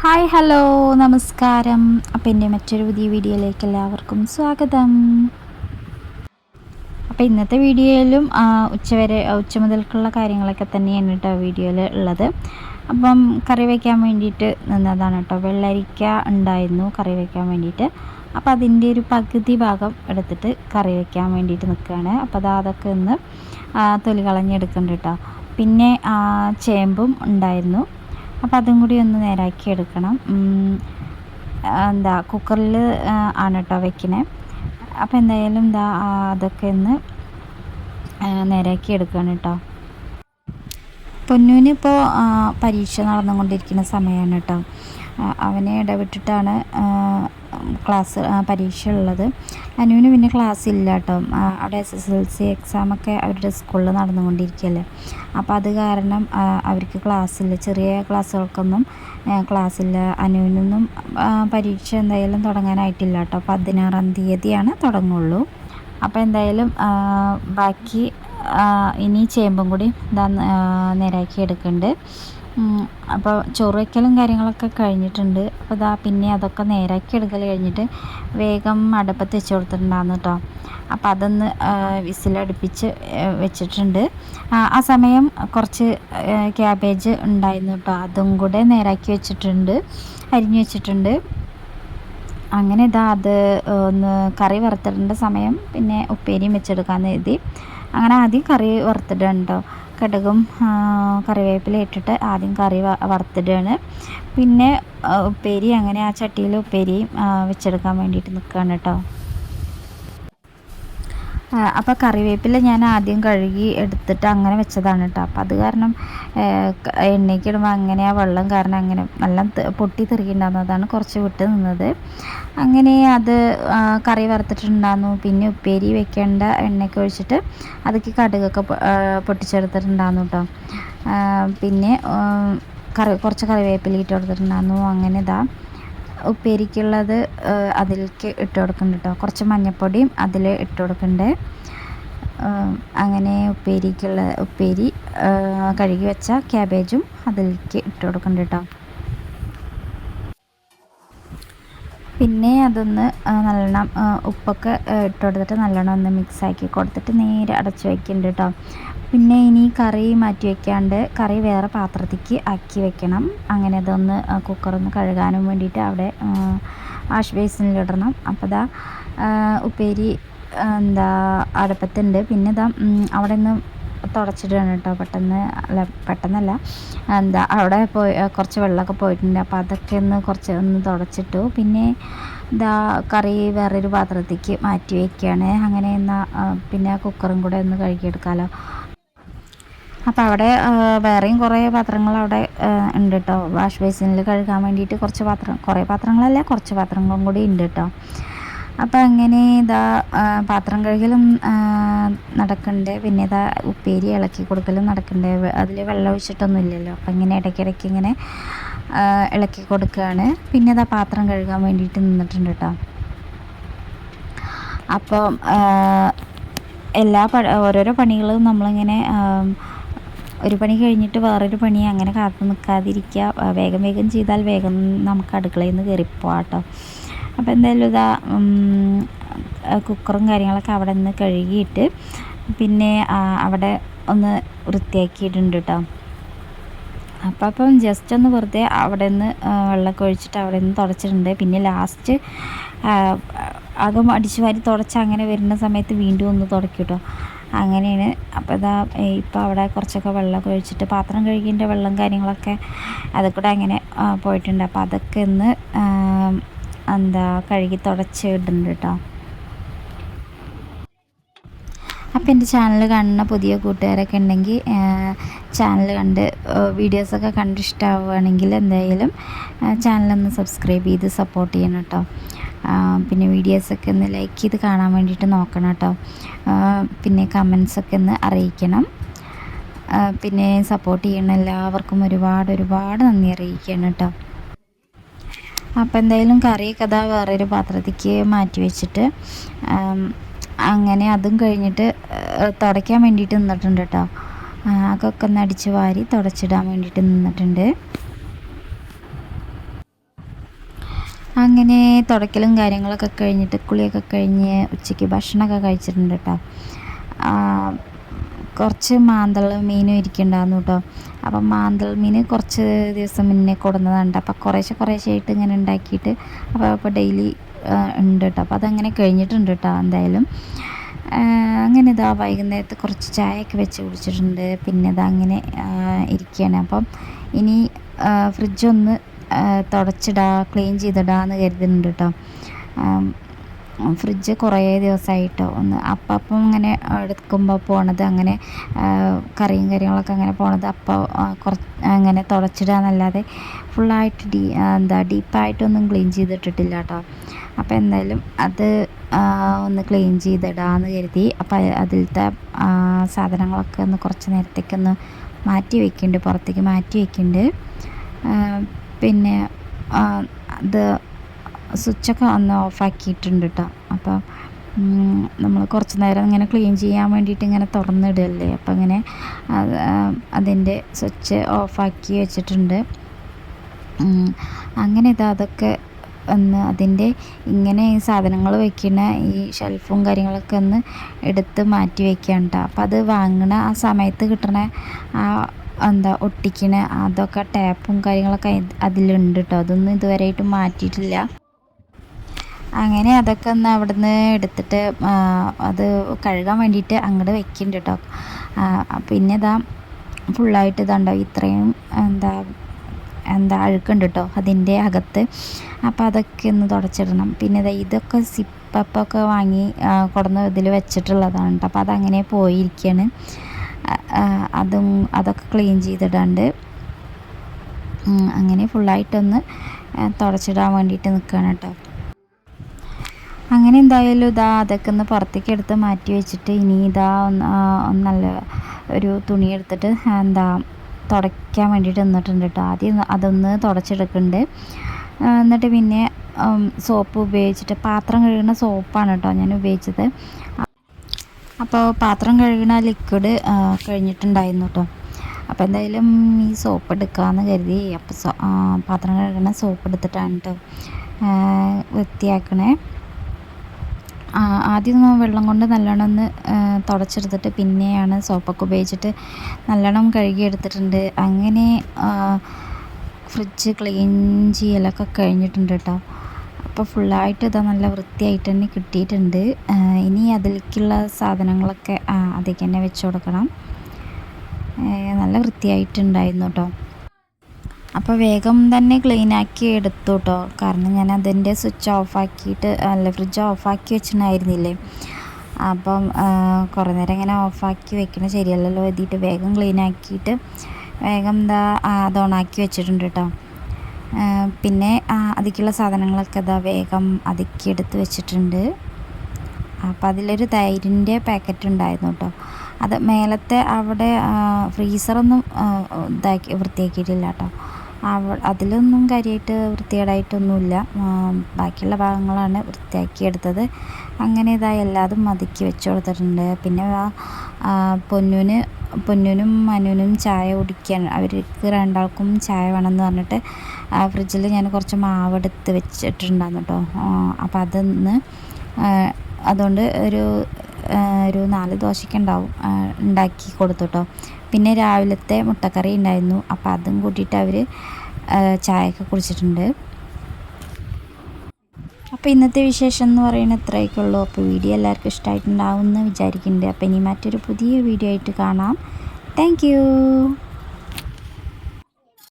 Hi hello നമസ്കാരം. അപ്പോൾ എന്റെ മറ്റൊരു പുതിയ വീഡിയോയിലേക്ക് എല്ലാവർക്കും സ്വാഗതം. അപ്പോൾ ഇന്നത്തെ വീഡിയോയിലും ഉച്ചവരെ ഉച്ച മുതൽക്കുള്ള കാര്യങ്ങളൊക്കെ തന്നെയാണ് കേട്ടോ വീഡിയോയിൽ ഉള്ളത്. അപ്പം കറി വയ്ക്കാൻ വേണ്ടിയിട്ട് നിന്നതാണ് കേട്ടോ വെള്ളരിക്ക ഉണ്ടായിരുന്നു കറി വയ്ക്കാൻ വേണ്ടിയിട്ട്. അപ്പോൾ അതിന്റെ ഒരു പകുതി ഭാഗം എടുത്തിട്ട് കറി വയ്ക്കാൻ വേണ്ടിയിട്ട് നിൽക്കുകയാണ് അപ്പോൾ അത് അതൊക്കെ ഒന്ന് തൊലി കളഞ്ഞെടുക്കുന്നുണ്ട് കേട്ടോ പിന്നെ ചേമ്പും ഉണ്ടായിരുന്നു. അപ്പോൾ അതും കൂടി ഒന്ന് നേരാക്കി എടുക്കണം. എന്താ കുക്കറിൽ ആണ് കേട്ടോ വെക്കണേ. അപ്പോൾ എന്തായാലും എന്താ അതൊക്കെ ഒന്ന് നേരാക്കി എടുക്കണം കേട്ടോ പൊന്നൂന് ഇപ്പോൾ പരീക്ഷ നടന്നുകൊണ്ടിരിക്കുന്ന സമയമാണ് കേട്ടോ അവനെ ഇടവിട്ടിട്ടാണ് ആ, ക്ലാസ് പരീക്ഷ ഉള്ളത് അനുവിന് പിന്നെ ക്ലാസ് ഇല്ല കേട്ടോ അവിടെ എസ് എസ് എൽ സി എക്സാമൊക്കെ അവരുടെ സ്കൂളിൽ നടന്നുകൊണ്ടിരിക്കുകയല്ലേ അപ്പോൾ അത് കാരണം അവർക്ക് ക്ലാസ്സില്ല ചെറിയ ക്ലാസ്സുകൾക്കൊന്നും ക്ലാസ്സില്ല അനുവിനൊന്നും പരീക്ഷ എന്തായാലും തുടങ്ങാനായിട്ടില്ല കേട്ടോ പതിനാറാം തീയതിയാണ് തുടങ്ങുള്ളൂ. അപ്പോൾ എന്തായാലും ബാക്കി ഇനി ചേമ്പും കൂടി നേരാക്കി എടുക്കുന്നുണ്ട് അപ്പോൾ ചോറ് വയ്ക്കലും കാര്യങ്ങളൊക്കെ കഴിഞ്ഞിട്ടുണ്ട്. അപ്പോൾ ഇതാ പിന്നെ അതൊക്കെ നേരാക്കി എടുക്കൽ കഴിഞ്ഞിട്ട് വേഗം അടുപ്പത്ത് വെച്ച് കൊടുത്തിട്ടുണ്ടായിരുന്നു കേട്ടോ അപ്പോൾ അതൊന്ന് വിസിലടുപ്പിച്ച് വെച്ചിട്ടുണ്ട്. ആ, സമയം കുറച്ച് ക്യാബേജ് ഉണ്ടായിരുന്നു കേട്ടോ അതും കൂടെ നേരാക്കി വെച്ചിട്ടുണ്ട് അരിഞ്ഞു വെച്ചിട്ടുണ്ട്. അങ്ങനെ ഇതാ അത് ഒന്ന് കറി വറുത്തിടേണ്ട സമയം പിന്നെ ഉപ്പേരിയും വെച്ചെടുക്കാമെന്ന് എഴുതി അങ്ങനെ ആദ്യം കറി വറുത്തിടുകയാണ് കേട്ടോ കടുകും കറിവേപ്പില ഇട്ടിട്ട് ആദ്യം കറി വറുത്തിടുകയാണ്. പിന്നെ ഉപ്പേരി അങ്ങനെ ആ ചട്ടിയിൽ ഉപ്പേരി വെച്ചെടുക്കാൻ വേണ്ടിയിട്ട് നിൽക്കുകയാണ് കേട്ടോ. അപ്പോൾ കറിവേപ്പില ഞാൻ ആദ്യം കഴുകി എടുത്തിട്ട് അങ്ങനെ വെച്ചതാണ് കേട്ടോ അപ്പോൾ അത് കാരണം എണ്ണയ്ക്ക് ഇടുമ്പോൾ അങ്ങനെ ആ വെള്ളം കാരണം അങ്ങനെ നല്ല പൊട്ടി പൊട്ടി അതാണ് കുറച്ച് വിട്ട് നിന്നത്. അങ്ങനെ അത് കറി വറുത്തിട്ടുണ്ടായിരുന്നു പിന്നെ ഉപ്പേരി വെക്കേണ്ട എണ്ണയൊക്കെ ഒഴിച്ചിട്ട് അതൊക്കെ കടുകൊക്കെ പൊട്ടിച്ചെടുത്തിട്ടുണ്ടായിരുന്നു കേട്ടോ പിന്നെ കറി കുറച്ച് കറിവേപ്പില ഇട്ട് കൊടുത്തിട്ടുണ്ടായിരുന്നു അങ്ങനെ ഇതാ. ഉപ്പേരിക്കുള്ളത് അതിലേക്ക് ഇട്ട് കൊടുക്കുന്നുണ്ട് കേട്ടോ കുറച്ച് മഞ്ഞൾപ്പൊടിയും അതിൽ ഇട്ട് കൊടുക്കുന്നുണ്ട് അങ്ങനെ ഉപ്പേരിക്കുള്ള ഉപ്പേരി കഴുകി വെച്ച ക്യാബേജും അതിലേക്ക് ഇട്ട് കൊടുക്കുന്നുണ്ട് കേട്ടോ പിന്നെ അതൊന്ന് നല്ലോണം ഉപ്പൊക്കെ ഇട്ട് കൊടുത്തിട്ട് നല്ലോണം ഒന്ന് മിക്സാക്കി കൊടുത്തിട്ട് നേരെ അടച്ച് വയ്ക്കുന്നുണ്ട് കേട്ടോ പിന്നെ ഇനി കറി മാറ്റി വെക്കാണ്ട് കറി വേറെ പാത്രത്തേക്ക് ആക്കി വെക്കണം. അങ്ങനെ അതൊന്ന് കുക്കറൊന്ന് കഴുകാനും വേണ്ടിയിട്ട് അവിടെ വാഷ് ബേസിനിലിടണം അപ്പോൾ ഇതാ ഉപ്പേരി എന്താ അടുപ്പത്തുണ്ട്. പിന്നെ ഇതാ അവിടെ നിന്ന് തുടച്ചിടുകയാണ് കേട്ടോ പെട്ടെന്ന് അല്ല പെട്ടെന്നല്ല എന്താ അവിടെ പോയി കുറച്ച് വെള്ളമൊക്കെ പോയിട്ടുണ്ട്. അപ്പോൾ അതൊക്കെ ഒന്ന് കുറച്ച് ഒന്ന് തുടച്ചിട്ടു. പിന്നെ ഇതാ കറി വേറൊരു പാത്രത്തേക്ക് മാറ്റി വയ്ക്കുകയാണ് അങ്ങനെ എന്നാൽ പിന്നെ കുക്കറും കൂടെ ഒന്ന് കഴുകിയെടുക്കാമല്ലോ അപ്പോൾ അവിടെ വേറെയും കുറേ പാത്രങ്ങൾ അവിടെ ഉണ്ട് കേട്ടോ. വാഷ് ബേസിനിൽ കഴുകാൻ വേണ്ടിയിട്ട് കുറച്ച് പാത്രം കുറേ പാത്രങ്ങളല്ല കുറച്ച് പാത്രങ്ങളും കൂടി ഉണ്ട് കേട്ടോ. അപ്പോൾ അങ്ങനെ ഇതാ പാത്രം കഴുകലും ആ, നടക്കുന്നുണ്ട് പിന്നെ ഇതാ ഉപ്പേരി ഇളക്കി കൊടുക്കലും നടക്കുന്നുണ്ട് അതിൽ വെള്ളം ഒഴിച്ചിട്ടൊന്നും ഇല്ലല്ലോ അപ്പം ഇങ്ങനെ ഇടയ്ക്കിടയ്ക്ക് ഇങ്ങനെ ഇളക്കി കൊടുക്കുകയാണ് പിന്നെ ഇതാ പാത്രം കഴുകാൻ വേണ്ടിയിട്ട് നിന്നിട്ടുണ്ട് കേട്ടോ അപ്പം എല്ലാ പ ഓരോരോ പണികളും നമ്മളിങ്ങനെ ഒരു പണി കഴിഞ്ഞിട്ട് വേറൊരു പണി അങ്ങനെ കാത്തു നിൽക്കാതിരിക്കുക വേഗം വേഗം ചെയ്താൽ വേഗം നമുക്ക് അടുക്കളയിൽ നിന്ന് കയറിപ്പോവാം കേട്ടോ അപ്പോൾ എന്തായാലും ഇതാ കുക്കറും കാര്യങ്ങളൊക്കെ അവിടെ നിന്ന് കഴുകിയിട്ട് പിന്നെ അവിടെ ഒന്ന് വൃത്തിയാക്കിയിട്ടുണ്ട് കേട്ടോ. അപ്പം അപ്പം ജസ്റ്റ് ഒന്ന് വെറുതെ അവിടെ നിന്ന് വെള്ളമൊക്കെ ഒഴിച്ചിട്ട് അവിടെ നിന്ന് തുടച്ചിട്ടുണ്ട്. പിന്നെ ലാസ്റ്റ് അകം അടിച്ചു വാരി തുടച്ച് അങ്ങനെ വരുന്ന സമയത്ത് വീണ്ടും ഒന്ന് തുടയ്ക്കും കേട്ടോ. അങ്ങനെയാണ്. അപ്പോൾ ഇതാ ഇപ്പോൾ അവിടെ കുറച്ചൊക്കെ വെള്ളമൊക്കെ ഒഴിച്ചിട്ട് പാത്രം കഴുകിന്റെ വെള്ളം കാര്യങ്ങളൊക്കെ അതൊക്കെ അങ്ങനെ പോയിട്ടുണ്ട്. അപ്പോൾ അതൊക്കെ ഒന്ന് എന്താ കഴുകി തുടച്ച് ഇടുന്നുണ്ട് കേട്ടോ അപ്പോൾ എന്റെ ചാനൽ കാണുന്ന പുതിയ കൂട്ടുകാരൊക്കെ ഉണ്ടെങ്കിൽ ചാനൽ കണ്ട് വീഡിയോസൊക്കെ കണ്ട് ഇഷ്ടമാവുകയാണെങ്കിൽ എന്തായാലും ചാനലൊന്ന് സബ്സ്ക്രൈബ് ചെയ്ത് സപ്പോർട്ട് ചെയ്യണം കേട്ടോ പിന്നെ വീഡിയോസൊക്കെ ഒന്ന് ലൈക്ക് ചെയ്ത് കാണാൻ വേണ്ടിയിട്ട് നോക്കണം കേട്ടോ പിന്നെ കമൻസൊക്കെ ഒന്ന് അറിയിക്കണം. പിന്നെ സപ്പോർട്ട് ചെയ്യണ എല്ലാവർക്കും ഒരുപാട് ഒരുപാട് നന്ദി അറിയിക്കണം കേട്ടോ അപ്പോൾ എന്തായാലും കറിയൊക്കെ അതാ വേറൊരു പാത്രത്തേക്ക് മാറ്റി വെച്ചിട്ട് അങ്ങനെ അതും കഴിഞ്ഞിട്ട് തുടയ്ക്കാൻ വേണ്ടിയിട്ട് നിന്നിട്ടുണ്ട് കേട്ടോ അതൊക്കെ ഒന്ന് അടിച്ച് വാരി തുടച്ചിടാൻ വേണ്ടിയിട്ട് നിന്നിട്ടുണ്ട്. അങ്ങനെ തുടക്കലും കാര്യങ്ങളൊക്കെ കഴിഞ്ഞിട്ട് കുളിയൊക്കെ കഴിഞ്ഞ് ഉച്ചയ്ക്ക് ഭക്ഷണമൊക്കെ കഴിച്ചിട്ടുണ്ട് കേട്ടോ കുറച്ച് മാന്തൾ മീനും ഇരിക്കുന്നുണ്ടായിരുന്നു കേട്ടോ. അപ്പം മാന്തൾ മീൻ കുറച്ച് ദിവസം മുന്നേ കൊടുന്നതുണ്ട് അപ്പം കുറേശ്ശെ കുറേശ്ശെ ആയിട്ട് ഇങ്ങനെ ഉണ്ടാക്കിയിട്ട് അപ്പോൾ അപ്പോൾ ഡെയിലി ഉണ്ട് കേട്ടോ. അപ്പോൾ അതങ്ങനെ കഴിഞ്ഞിട്ടുണ്ട് കേട്ടോ എന്തായാലും. അങ്ങനെ ഇതാ വൈകുന്നേരത്ത് കുറച്ച് ചായയൊക്കെ വെച്ച് കുടിച്ചിട്ടുണ്ട്. പിന്നെ ഇതാ അങ്ങനെ ഇരിക്കുകയാണ്. അപ്പം ഇനി ഫ്രിഡ്ജൊന്ന് തുടച്ചിടാ ക്ലീൻ ചെയ്തിടാന്ന് കരുതുന്നുണ്ട് കേട്ടോ. ഫ്രിഡ്ജ് കുറേ ദിവസമായിട്ടോ ഒന്ന് അപ്പം ഇങ്ങനെ എടുക്കുമ്പോൾ പോണത് അങ്ങനെ കറിയും കാര്യങ്ങളൊക്കെ അങ്ങനെ പോണത് അപ്പോൾ കുറച്ച് അങ്ങനെ തുടച്ചിടുക എന്നല്ലാതെ ഫുള്ളായിട്ട് ഡീ എന്താ ഡീപ്പായിട്ടൊന്നും ക്ലീൻ ചെയ്തിട്ടിട്ടില്ല കേട്ടോ അപ്പോൾ എന്തായാലും അത് ഒന്ന് ക്ലീൻ ചെയ്തിടാമെന്ന് കരുതി. അപ്പോൾ അതിലത്തെ സാധനങ്ങളൊക്കെ ഒന്ന് കുറച്ച് നേരത്തേക്കൊന്ന് മാറ്റി വയ്ക്കുന്നുണ്ട് പുറത്തേക്ക് മാറ്റി വയ്ക്കുന്നുണ്ട് പിന്നെ അത് സ്വിച്ചൊക്കെ ഒന്ന് ഓഫാക്കിയിട്ടുണ്ട് കേട്ടോ അപ്പം നമ്മൾ കുറച്ച് നേരം ഇങ്ങനെ ക്ലീൻ ചെയ്യാൻ വേണ്ടിയിട്ട് ഇങ്ങനെ തുറന്നിടല്ലേ. അപ്പം ഇങ്ങനെ അതിന്റെ സ്വിച്ച് ഓഫാക്കി വെച്ചിട്ടുണ്ട്. അങ്ങനെ ഇതാ അതൊക്കെ ഒന്ന് അതിന്റെ ഇങ്ങനെ ഈ സാധനങ്ങൾ വെക്കുന്ന ഈ ഷെൽഫും കാര്യങ്ങളൊക്കെ ഒന്ന് എടുത്ത് മാറ്റി വെക്കാൻ കേട്ടോ അപ്പം അത് വാങ്ങണ ആ സമയത്ത് കിട്ടണ ആ എന്താ ഒട്ടിക്കണ അതൊക്കെ ടാപ്പും കാര്യങ്ങളൊക്കെ അതിലുണ്ട് കേട്ടോ അതൊന്നും ഇതുവരെയായിട്ട് മാറ്റിയിട്ടില്ല. അങ്ങനെ അതൊക്കെ ഒന്ന് അവിടുന്ന് എടുത്തിട്ട് അത് കഴുകാൻ വേണ്ടിയിട്ട് അങ്ങോട്ട് വെക്കുന്നുണ്ട് കേട്ടോ പിന്നെ ഇതാ ഫുള്ളായിട്ട് ഇതുണ്ടോ ഇത്രയും എന്താ എന്താ അഴുക്കുണ്ട് കേട്ടോ അതിന്റെ അകത്ത്. അപ്പോൾ അതൊക്കെ ഒന്ന് തുടച്ചിടണം. പിന്നെ ഇതാ ഇതൊക്കെ സിപ്പപ്പൊക്കെ വാങ്ങി കൊടുന്ന് ഇതിൽ വെച്ചിട്ടുള്ളതാണ് കേട്ടോ അപ്പോൾ അതങ്ങനെ പോയിരിക്കുകയാണ് അതും അതൊക്കെ ക്ലീൻ ചെയ്തിടാണ്ട് അങ്ങനെ ഫുള്ളായിട്ടൊന്ന് തുടച്ചിടാൻ വേണ്ടിയിട്ട് നിൽക്കുകയാണ് കേട്ടോ അങ്ങനെ എന്തായാലും ഇതാ അതൊക്കെ ഒന്ന് പുറത്തേക്ക് എടുത്ത് മാറ്റി വെച്ചിട്ട് ഇനി ഇതാ നല്ല ഒരു തുണി എടുത്തിട്ട് എന്താ തുടയ്ക്കാൻ വേണ്ടിയിട്ട് നിന്നിട്ടുണ്ട് കേട്ടോ. ആദ്യം അതൊന്ന് തുടച്ചെടുക്കുന്നുണ്ട്. എന്നിട്ട് പിന്നെ സോപ്പ് ഉപയോഗിച്ചിട്ട് പാത്രം കഴുകുന്ന സോപ്പാണ് കേട്ടോ ഞാൻ ഉപയോഗിച്ചത്. അപ്പോൾ പാത്രം കഴുകുന്ന ലിക്വിഡ് കഴിഞ്ഞിട്ടുണ്ടായിരുന്നു കേട്ടോ. അപ്പോൾ എന്തായാലും ഈ സോപ്പ് എടുക്കാമെന്ന് കരുതി അപ്പോൾ പാത്രം കഴുകുന്ന സോപ്പ് എടുത്തിട്ടാണ് കേട്ടോ വൃത്തിയാക്കണേ. ആദ്യം വെള്ളം കൊണ്ട് നല്ലോണം ഒന്ന് തുടച്ചെടുത്തിട്ട് പിന്നെയാണ് സോപ്പൊക്കെ ഉപയോഗിച്ചിട്ട് നല്ലോണം കഴുകിയെടുത്തിട്ടുണ്ട്. അങ്ങനെ ഫ്രിഡ്ജ് ക്ലീൻ ചെയ്യലൊക്കെ കഴിഞ്ഞിട്ടുണ്ട് കേട്ടോ. അപ്പോൾ ഫുള്ളായിട്ട് ഇതാ നല്ല വൃത്തിയായിട്ട് തന്നെ കിട്ടിയിട്ടുണ്ട്. ഇനി അതിലേക്കുള്ള സാധനങ്ങളൊക്കെ അതിലേക്ക് തന്നെ വെച്ച് കൊടുക്കണം. നല്ല വൃത്തിയായിട്ടുണ്ടായിരുന്നു കേട്ടോ. അപ്പോൾ വേഗം തന്നെ ക്ലീൻ ആക്കി എടുത്തു കേട്ടോ കാരണം ഞാൻ അതിന്റെ സ്വിച്ച് ഓഫ് ആക്കിയിട്ട് അല്ല ഫ്രിഡ്ജ് ഓഫാക്കി വെച്ചിട്ടുണ്ടായിരുന്നില്ലേ? അപ്പം കുറേ നേരം ഇങ്ങനെ ഓഫാക്കി വെക്കണേ ശരിയല്ലല്ലോ എഴുതിയിട്ട് വേഗം ക്ലീൻ ആക്കിയിട്ട് വേഗം എന്താ അത് ഓണാക്കി വെച്ചിട്ടുണ്ട് കേട്ടോ പിന്നെ അതിക്കുള്ള സാധനങ്ങളൊക്കെ ഇതാ വേഗം അതിക്കി എടുത്ത് വെച്ചിട്ടുണ്ട്. അപ്പോൾ അതിലൊരു തൈരിന്റെ പാക്കറ്റ് ഉണ്ടായിരുന്നു കേട്ടോ അത് മേലത്തെ അവിടെ ഫ്രീസറൊന്നും ഇതാക്കി വൃത്തിയാക്കിയിട്ടില്ല കേട്ടോ അതിലൊന്നും കാര്യമായിട്ട് വൃത്തികേടായിട്ടൊന്നുമില്ല. ബാക്കിയുള്ള ഭാഗങ്ങളാണ് വൃത്തിയാക്കിയെടുത്തത് അങ്ങനെ ഇതാ എല്ലാതും മതിക്കി വെച്ച് കൊടുത്തിട്ടുണ്ട്. പിന്നെ പൊന്നുവിന് പൊന്നുനും മനുവിനും ചായ കുടിക്കാൻ അവർക്ക് രണ്ടാൾക്കും ചായ വേണമെന്ന് പറഞ്ഞിട്ട് ഫ്രിഡ്ജിൽ ഞാൻ കുറച്ച് മാവ് എടുത്ത് വെച്ചിട്ടുണ്ടായിരുന്നു കേട്ടോ. അപ്പോൾ അതൊന്ന് അതുകൊണ്ട് ഒരു ഒരു നാല് ദോശയ്ക്കുണ്ടാവും ഉണ്ടാക്കി കൊടുത്തു കേട്ടോ. പിന്നെ രാവിലത്തെ മുട്ടക്കറി ഉണ്ടായിരുന്നു. അപ്പോൾ അതും കൂട്ടിയിട്ട് അവർ ചായയൊക്കെ കുടിച്ചിട്ടുണ്ട്. അപ്പോൾ ഇന്നത്തെ വിശേഷം എന്ന് പറയുന്നത് ഇത്രയൊക്കെയുള്ളൂ. അപ്പോൾ വീഡിയോ എല്ലാവർക്കും ഇഷ്ടമായിട്ടുണ്ടാവും എന്ന് വിചാരിക്കുന്നുണ്ട്. അപ്പോൾ ഇനി മറ്റൊരു പുതിയ വീഡിയോ ആയിട്ട് കാണാം. താങ്ക്